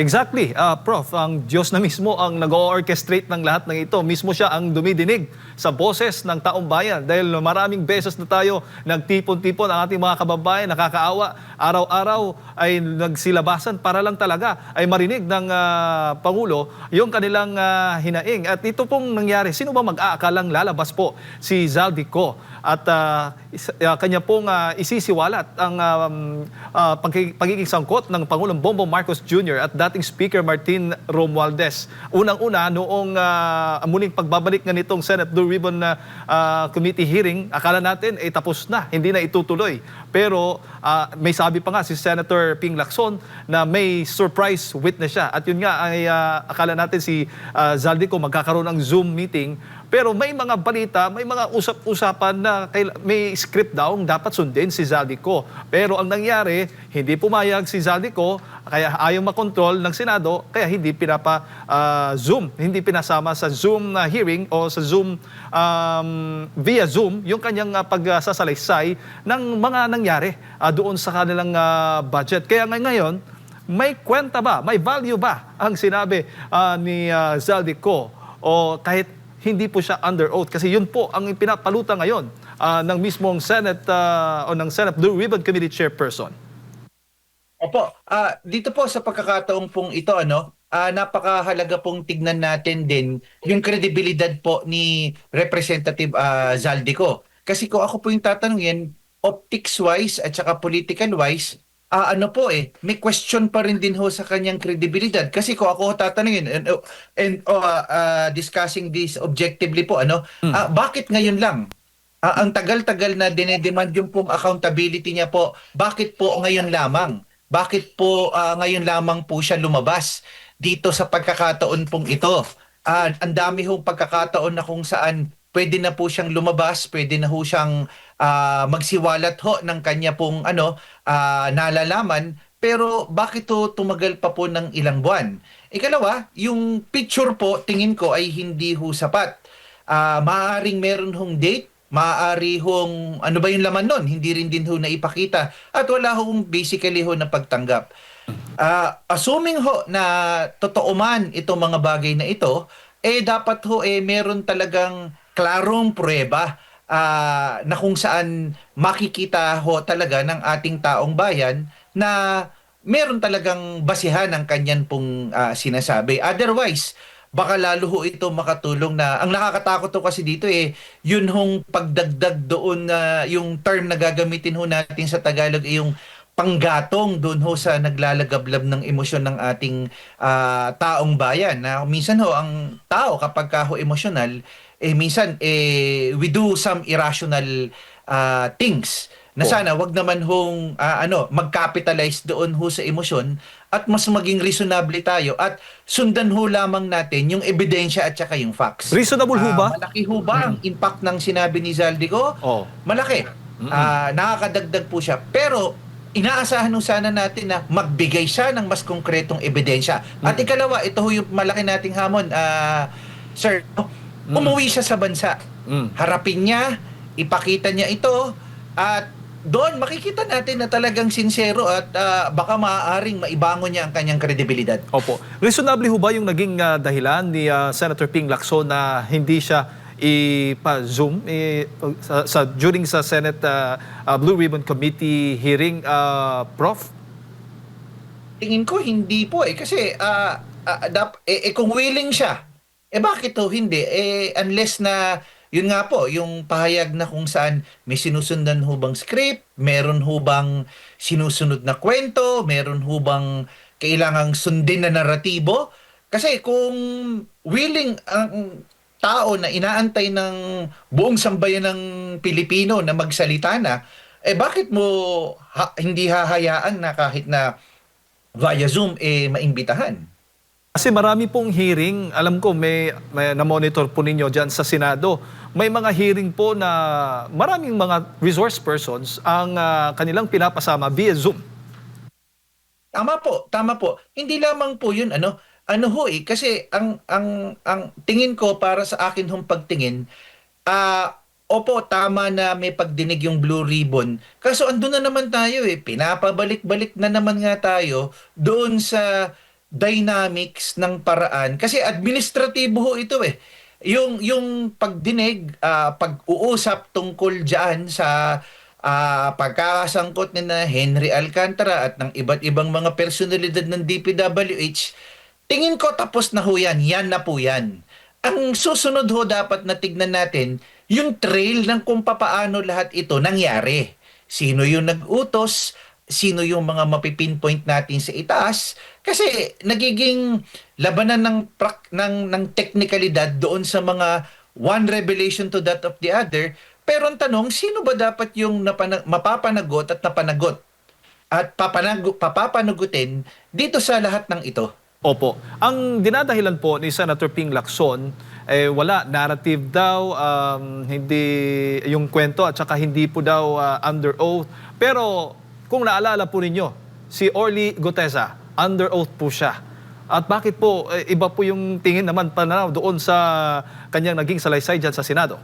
Exactly, Ah, Prof. Ang Diyos na mismo ang nag-orchestrate ng lahat ng ito. Mismo siya ang dumidinig sa boses ng taong bayan. Dahil maraming beses na tayo nagtipon-tipon ang ating mga kababayan, nakakaawa. Araw-araw ay nagsilabasan para lang talaga ay marinig ng ah, Pangulo yung kanilang ah, hinaing. At ito pong nangyari, sino ba mag-aakalang lalabas po si Zaldico? At ah, kanya pong ah, isisiwalat ang um, pagki- pagiging sangkot ng Pangulong Bongbong Marcos Jr. at dating Speaker Martin Romualdez. Unang-una, noong ah, muling pagbabalik nga nitong Senate Blue Ribbon na ah, Committee hearing, akala natin ay tapos na, hindi na itutuloy. Pero ah, may sabi pa nga si Senator Ping Lacson na may surprise witness siya. At yun nga ay ah, akala natin si ah, Zaldico magkakaroon ng Zoom meeting pero may mga balita, may mga usap-usapan na may script daw dapat sundin si Zaldico. Pero ang nangyari, hindi pumayag si Zaldico, kaya ayaw makontrol ng Senado, kaya hindi pinapa ah, Zoom, hindi pinasama sa Zoom na hearing o sa Zoom um, via Zoom yung kanyang uh, pagsasalaysay ng mga nangyari ah, doon sa kanilang ah, budget. Kaya ngay- ngayon, may kwenta ba, may value ba ang sinabi ah, ni ah, Zaldico o kahit hindi po siya under oath kasi yun po ang pinapaluta ngayon ah, ng mismong Senate ah, o ng Senate Blue Ribbon Committee Chairperson. Opo, ah dito po sa pagkakataong pong ito ano, ah napakahalaga pong tignan natin din yung kredibilidad po ni Representative ah, Zaldico. Kasi kung ako po yung tatanungin, optics wise at saka political ah ano po eh, may question pa rin din ho sa kanyang kredibilidad. Kasi kung ako tatanungin and, and ah, ah, discussing this objectively po ano, ah, bakit ngayon lang? Ah, ang tagal-tagal na dinedemand yung pong accountability niya po, bakit po ngayon lamang? Bakit po ah, ngayon lamang po siya lumabas dito sa pagkakataon pong ito? Ah, ang dami hong pagkakataon na kung saan pwede na po siyang lumabas, pwede na ho siyang ah, magsiwalat ho ng kanya pong ano, ah, nalalaman, pero bakit to tumagal pa po ng ilang buwan? Ikalawa, yung picture po tingin ko ay hindi ho sapat. Ah, maaaring meron hong date, maaari hong ano ba yung laman nun, hindi rin din ho na ipakita at wala hong basically ho na pagtanggap. Ah, assuming ho na totoo man itong mga bagay na ito, eh dapat ho eh meron talagang klarong prueba ah, na kung saan makikita ho talaga ng ating taong bayan na meron talagang basihan ang kanyan pong ah, sinasabi. Otherwise, baka lalo ho ito makatulong na ang nakakatakot ho kasi dito eh yun hong pagdagdag doon na yung term na gagamitin ho natin sa Tagalog ay yung panggatong doon ho sa naglalagablab ng emosyon ng ating ah, taong bayan na minsan ho ang tao kapag ka ho emosyonal eh minsan eh we do some irrational ah, things na Oo. sana wag naman hong ah, ano mag-capitalize doon ho sa emosyon at mas maging reasonable tayo at sundan ho lamang natin yung ebidensya at saka yung facts. Reasonable ho Ah, ba? malaki ho ba ang impact ng sinabi ni Zaldico? Oh. Malaki. Ah, nakakadagdag po siya. Pero inaasahan ho sana natin na magbigay siya ng mas konkretong ebidensya. At ikalawa, ito ho yung malaki nating hamon, ah, sir, umuwi siya sa bansa. Mm. Harapin niya, ipakita niya ito, at doon makikita natin na talagang sincero at ah, baka maaaring maibangon niya ang kanyang kredibilidad. Opo. Reasonably ho ba yung naging ah, dahilan ni ah, Senator Ping Lacson na hindi siya ipa-zoom eh, sa, sa, during sa Senate ah, ah, Blue Ribbon Committee hearing, ah, Prof? Tingin ko hindi po eh kasi ah ah, dap, eh, eh, kung willing siya eh bakit to hindi eh unless na yun nga po yung pahayag na kung saan may sinusundan ho bang script meron ho bang sinusunod na kwento meron ho bang kailangang sundin na naratibo kasi kung willing ang tao na inaantay ng buong sambayan ng Pilipino na magsalita na eh bakit mo ha- hindi hahayaan na kahit na via Zoom eh maimbitahan. Kasi marami pong hearing, alam ko may, may na-monitor po ninyo dyan sa Senado. May mga hearing po na maraming mga resource persons ang ah, kanilang pinapasama via Zoom. Tama po, tama po. Hindi lamang po 'yun ano, ano ho eh kasi ang ang ang tingin ko para sa akin hong pagtingin ah Opo, tama na may pagdinig yung Blue Ribbon. Kaso andun na naman tayo eh. Pinapabalik-balik na naman nga tayo doon sa dynamics ng paraan kasi administratibo ho ito eh. Yung yung pagdinig, ah, pag-uusap tungkol diyan sa ah, pagkakasangkot ni na Henry Alcantara at ng iba't ibang mga personalidad ng DPWH, tingin ko tapos na ho yan. Yan na po yan. Ang susunod ho dapat na tignan natin yung trail ng kung papaano lahat ito nangyari. Sino yung nag-utos, sino yung mga mapipinpoint natin sa itaas kasi nagiging labanan ng prak, ng ng teknikalidad doon sa mga one revelation to that of the other pero ang tanong sino ba dapat yung napana- mapapanagot at napanagot at papanago, papapanagutin dito sa lahat ng ito Opo. Ang dinadahilan po ni Senator Ping Lacson, eh, wala, narrative daw, um, hindi yung kwento at saka hindi po daw ah, under oath. Pero kung naalala po ninyo, si Orly Gutesa, under oath po siya. At bakit po, eh, iba po yung tingin naman pananaw doon sa kanyang naging salaysay dyan sa Senado?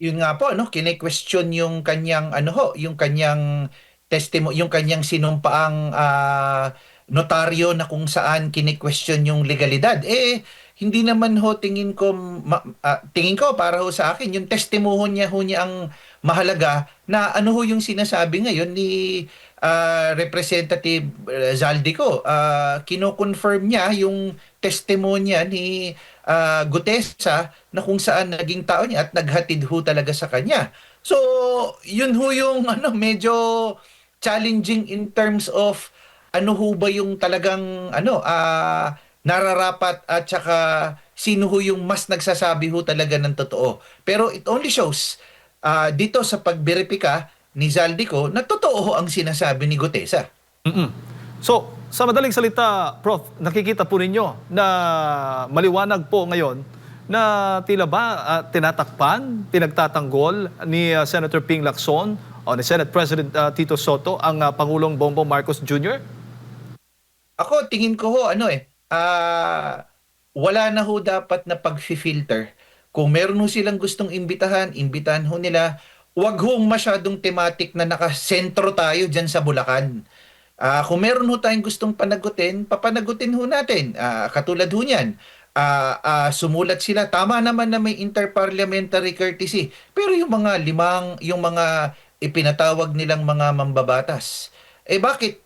yun nga po no kine-question yung kanyang ano ho yung kanyang testimony yung kanyang sinumpaang ah, notaryo na kung saan kine-question yung legalidad eh hindi naman ho tingin ko ma- ah, tingin ko para ho sa akin yung testimony niya ho niya ang mahalaga na ano ho yung sinasabi ngayon ni ah, Representative uh, Zaldico uh, kino-confirm niya yung testimonya ni ah, Gutesa na kung saan naging tao niya at naghatid ho talaga sa kanya. So, yun ho yung ano, medyo challenging in terms of ano ho ba yung talagang ano, ah, nararapat at saka sino ho yung mas nagsasabi ho talaga ng totoo. Pero it only shows ah, dito sa pagberipika ni Zaldico na totoo ang sinasabi ni Gutesa. Mm-mm. So, sa madaling salita, Prof, nakikita po ninyo na maliwanag po ngayon na tila ba ah, tinatakpan, pinagtatanggol ni ah, Senator Ping Lacson o ni Senate President ah, Tito Soto ang ah, Pangulong Bongbong Marcos Jr.? Ako, tingin ko ho, ano eh, ah, wala na ho dapat na pag-filter. Kung meron ho silang gustong imbitahan, imbitahan ho nila. Huwag hong masyadong thematic na nakasentro tayo dyan sa Bulacan. Ah, kung meron ho tayong gustong panagutin, papanagutin ho natin. Ah, katulad ho niyan, ah, ah, sumulat sila. Tama naman na may interparliamentary courtesy. Pero yung mga limang, yung mga ipinatawag nilang mga mambabatas, eh bakit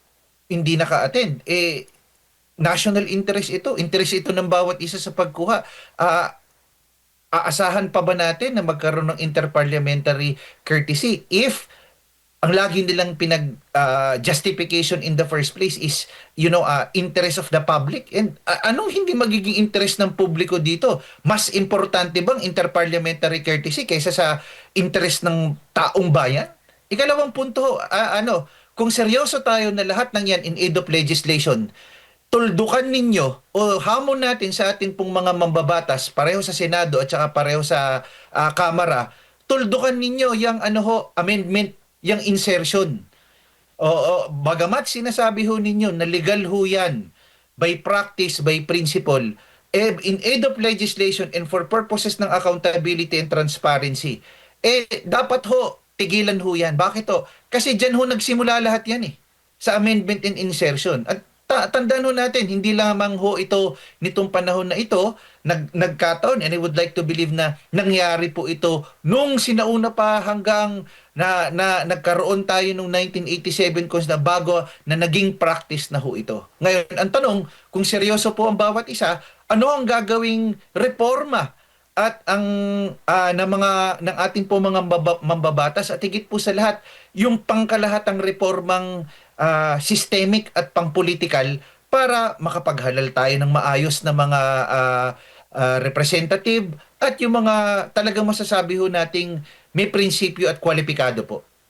hindi naka-attend? Eh, national interest ito. Interest ito ng bawat isa sa pagkuha. Ah, aasahan pa ba natin na magkaroon ng interparliamentary courtesy if ang lagi nilang pinag ah, justification in the first place is you know ah, interest of the public? And ah, anong hindi magiging interest ng publiko dito? Mas importante bang interparliamentary courtesy kaysa sa interest ng taong bayan? Ikalawang punto ah, ano kung seryoso tayo na lahat ng yan in aid of legislation tuldukan ninyo o hamon natin sa ating pong mga mambabatas pareho sa Senado at saka pareho sa ah, Kamara tuldukan ninyo yung ano ho amendment yung insertion Oo, bagamat sinasabi ho ninyo na legal ho yan by practice, by principle, eh, in aid of legislation and for purposes ng accountability and transparency, eh, dapat ho, tigilan ho yan. Bakit ho? Kasi dyan ho nagsimula lahat yan eh, sa amendment and insertion. At ta- tandaan ho natin, hindi lamang ho ito nitong panahon na ito, nag nagkataon and I would like to believe na nangyari po ito nung sinauna pa hanggang na, na nagkaroon tayo nung 1987 cause na bago na naging practice na ho ito. Ngayon, ang tanong, kung seryoso po ang bawat isa, ano ang gagawing reforma at ang ah, ng mga ng ating po mga mamba- mambabatas at higit po sa lahat yung pangkalahatang reformang ah, systemic at pangpolitikal para makapaghalal tayo ng maayos na mga ah, ah, representative at yung mga talagang masasabi ho nating may prinsipyo at kwalipikado po.